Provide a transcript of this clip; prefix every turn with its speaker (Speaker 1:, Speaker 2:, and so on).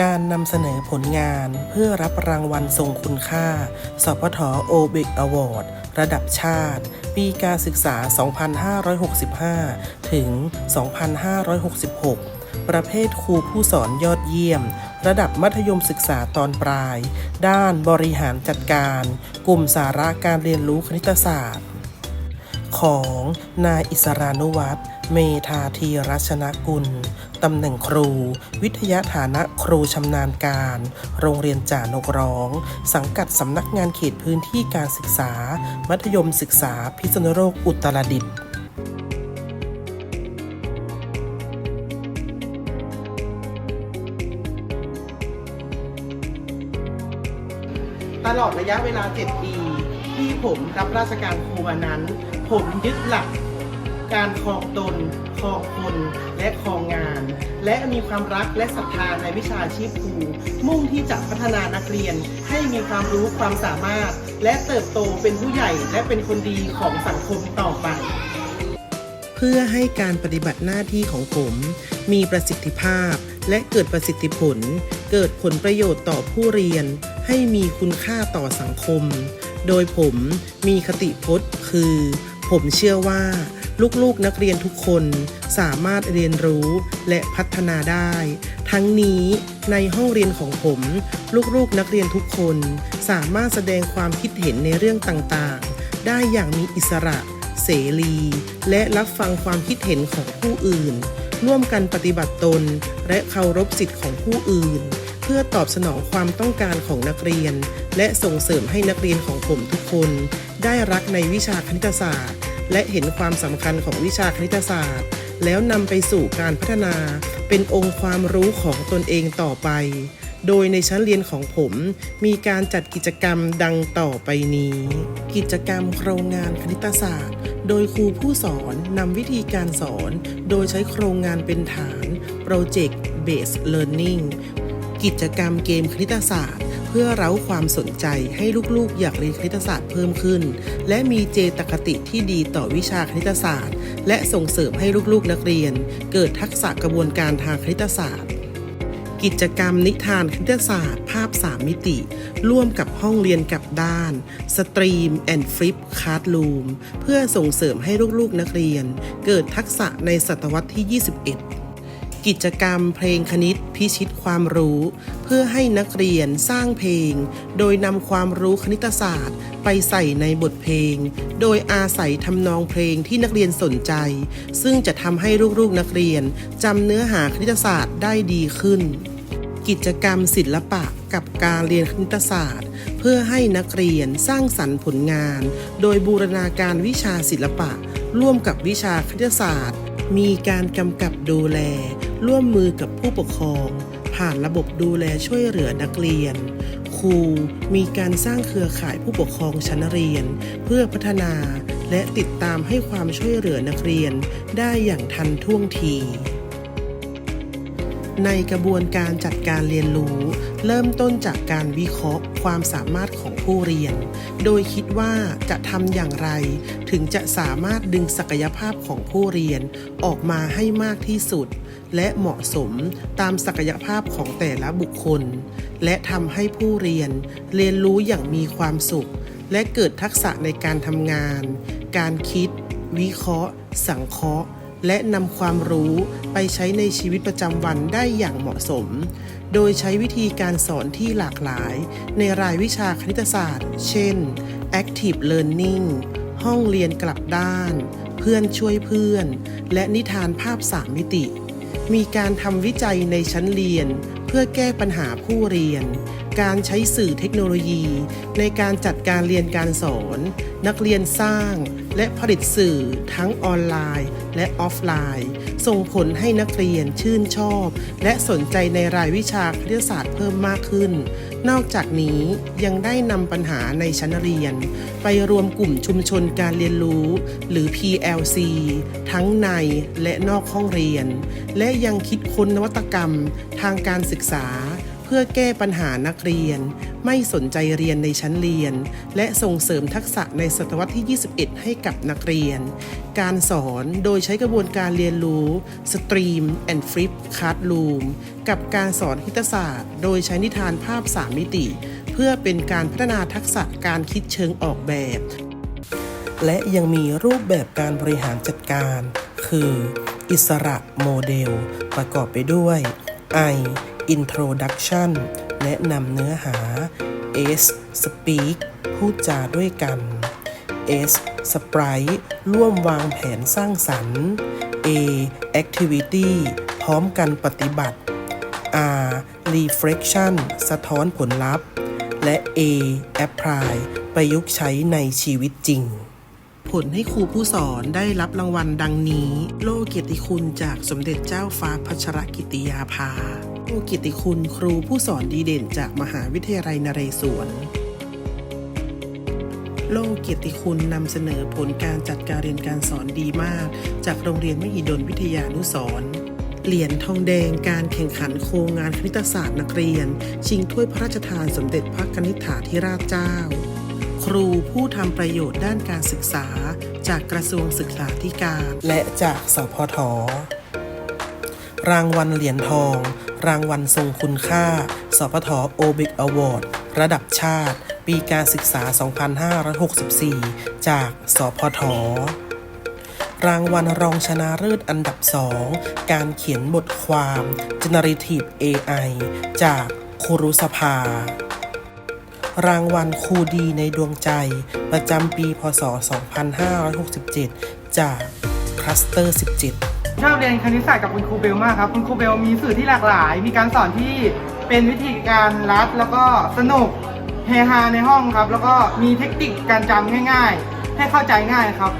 Speaker 1: การนำเสนอผลงานเพื่อรับรางวัลทรงคุณค่า สพทโอเบกอวอร์ดระดับชาติ ปีการศึกษา 2565 ถึง 2566 ประเภทครูผู้สอนยอดเยี่ยม ระดับมัธยมศึกษาตอนปลาย ด้านบริหารจัดการ กลุ่มสาระการเรียนรู้คณิตศาสตร์ ของนายอิสรานุวัตรเมธาธีรัชนกุล ตำแหน่งครู วิทยาฐานะครูชำนาญการ โรงเรียนจ่านกร้อง สังกัดสำนักงานเขตพื้นที่การศึกษา มัธยมศึกษาพิษณุโลกอุตรดิตถ์ตลอดระยะเวลา 7 ปี ที่ผมรับราชการครูมานั้น ผมยึดหลักการครองตน ครองคนและครองงาน และมีความรักและศรัทธาในวิชาชีพครู มุ่งที่จะพัฒนานักเรียนให้มีความรู้ความสามารถ และเติบโตเป็นผู้ใหญ่และเป็นคนดีของสังคมต่อไป เพื่อให้การปฏิบัติหน้าที่ของผม มีประสิทธิภาพ และเกิดประสิทธิผล เกิดผลประโยชน์ต่อผู้เรียน ให้มีคุณค่าต่อสังคม โดยผมมีคติพจน์คือ ผมเชื่อว่า ลูกๆนักเรียนทุกคนสามารถเรียนรู้และพัฒนาได้ ทั้งนี้ในห้องเรียนของผม ลูกๆนักเรียนทุกคนสามารถแสดงความคิดเห็นในเรื่องต่างๆ ได้อย่างมีอิสระเสรี และรับฟังความคิดเห็นของผู้อื่น ร่วมกันปฏิบัติตน และเคารพสิทธิ์ของผู้อื่น พื่อตอบสนองความต้องการของนักเรียน และส่งเสริมให้นักเรียนของผมทุกคน ได้รักในวิชาคณิตศาสตร์ และเห็นความสำคัญของวิชาคณิตศาสตร์ แล้วนำไปสู่การพัฒนา เป็นองค์ความรู้ของตนเองต่อไป โดยในชั้นเรียนของผมมีการจัดกิจกรรมดังต่อไปนี้ กิจกรรมโครงงานคณิตศาสตร์ โดยครูผู้สอนนำวิธีการสอน โดยใช้โครงงานเป็นฐาน Project Based Learning กิจกรรมเกมคณิตศาสตร์ เพื่อเร้าความสนใจให้ลูกๆ อยากเรียนคณิตศาสตร์เพิ่มขึ้น และมีเจตคติที่ดีต่อวิชาคณิตศาสตร์ และส่งเสริมให้ลูกๆนักเรียน เกิดทักษะกระบวนการทางคณิตศาสตร์กิจกรรมนิทานคณิตศาสตร์ ภาพ 3 มิติ ร่วมกับห้องเรียนกับด้าน Stream and Flip Classroom เพื่อส่งเสริมให้ลูกๆนักเรียน เกิดทักษะในศตวรรษที่ 21 กิจกรรมเพลงคณิตพิชิตความรู้ เพื่อให้นักเรียนสร้างเพลง โดยนำความรู้คณิตศาสตร์ ไปใส่ในบทเพลง โดยอาศัยทำนองเพลงที่นักเรียนสนใจ ซึ่งจะทำให้ลูกๆนักเรียนจำเนื้อหาคณิตศาสตร์ได้ดีขึ้น กิจกรรมศิลปะกับการเรียนคณิตศาสตร์ เพื่อให้นักเรียนสร้างสรรค์ผลงาน โดยบูรณาการวิชาศิลปะ ร่วมกับวิชาคณิตศาสตร์ มีการกำกับดูแล ร่วมมือกับผู้ปกครอง ผ่านระบบดูแลช่วยเหลือนักเรียน ครูมีการสร้างเครือข่ายผู้ปกครองชั้นเรียน เพื่อพัฒนาและติดตามให้ความช่วยเหลือนักเรียนได้อย่างทันท่วงที ในกระบวนการจัดการเรียนรู้ เริ่มต้นจากการวิเคราะห์ความสามารถของผู้เรียน โดยคิดว่าจะทำอย่างไร ถึงจะสามารถดึงศักยภาพของผู้เรียนออกมาให้มากที่สุด และเหมาะสมตามศักยภาพของแต่ละบุคคล และทำให้ผู้เรียนเรียนรู้อย่างมีความสุข และเกิดทักษะในการทำงาน การคิด วิเคราะห์ สังเคราะห์ และนำความรู้ไปใช้ในชีวิตประจำวันได้อย่างเหมาะสม โดยใช้วิธีการสอนที่หลากหลาย ในรายวิชาคณิตศาสตร์ เช่น Active Learning ห้องเรียนกลับด้าน เพื่อนช่วยเพื่อน และนิทานภาพ3มิติ มีการทำวิจัยในชั้นเรียน เพื่อแก้ปัญหาผู้เรียน การใช้สื่อเทคโนโลยี ในการจัดการเรียนการสอน นักเรียนสร้าง และผลิตสื่อทั้งออนไลน์และออฟไลน์ ส่งผลให้นักเรียนชื่นชอบ และสนใจในรายวิชาคณิตศาสตร์เพิ่มมากขึ้น นอกจากนี้ยังได้นำปัญหาในชั้นเรียน ไปรวมกลุ่มชุมชนการเรียนรู้ หรือ PLC ทั้งในและนอกห้องเรียน และยังคิดค้นนวัตกรรมทางการศึกษา พื่อแก้ปัญหานักเรียน ไม่สนใจเรียนในชั้นเรียน และส่งเสริมทักษะในศตวรรษที่ 21 ให้กับนักเรียน การสอนโดยใช้กระบวนการเรียนรู้ Stream and Flip Classroom กับการสอนคิตศาสตร์ โดยใช้นิทานภาพ 3 มิติ เพื่อเป็นการพัฒนาทักษะการคิดเชิงออกแบบ และยังมีรูปแบบการบริหารจัดการ คือ อิสระโมเดล ประกอบไปด้วย I Introduction แนะนำเนื้อหา S Speak พูดจาด้วยกัน S Sprite ร่วมวางแผนสร้างสรรค์ A Activity พร้อมกันปฏิบัติ R reflection สะท้อนผลลัพธ์ และ A apply ประยุกต์ใช้ในชีวิตจริงผลให้ครูผู้สอนได้รับรางวัลดังนี้ โล่เกียรติคุณจากสมเด็จเจ้าฟ้าพัชรกิติยาภา โล่เกียรติคุณครูผู้สอนดีเด่นจากมหาวิทยาลัยนเรศวร โล่เกียรติคุณนำเสนอผลการจัดการเรียนการสอนดีมาก จากโรงเรียนมหิดลวิทยานุสร์เหรียญทองแดงการแข่งขันโครงงานคณิตศาสตร์นักเรียน ชิงถ้วยพระราชทานสมเด็จพระนิษฐาธิราชเจ้า ครูผู้ทำประโยชน์ด้านการศึกษา จากกระทรวงศึกษาธิการ และจากสพท รางวัลเหรียญทอง รางวัลทรงคุณค่า สพทโอเบกอวอร์ด ระดับชาติ ปีการศึกษา 2564 จาก สพท รางวัลรองชนะเลิศอันดับ 2 การเขียนบทความ Generative AI จากครูรุสภารางวัลครูดีในดวงใจ ประจำปี พศ 2567 จากคลัสเตอร์ 17
Speaker 2: ชอบเรียนคณิตศาสตร์กับคุณครูเบลมากครับคุณครูเบลมีสื่อที่หลากหลาย มีการสอนที่เป็นวิธีการรัดแล้วก็สนุกเฮฮาในห้องครับ แล้วก็มีเทคนิคการจำง่าย ๆ ให้เข้าใจง่ายครับ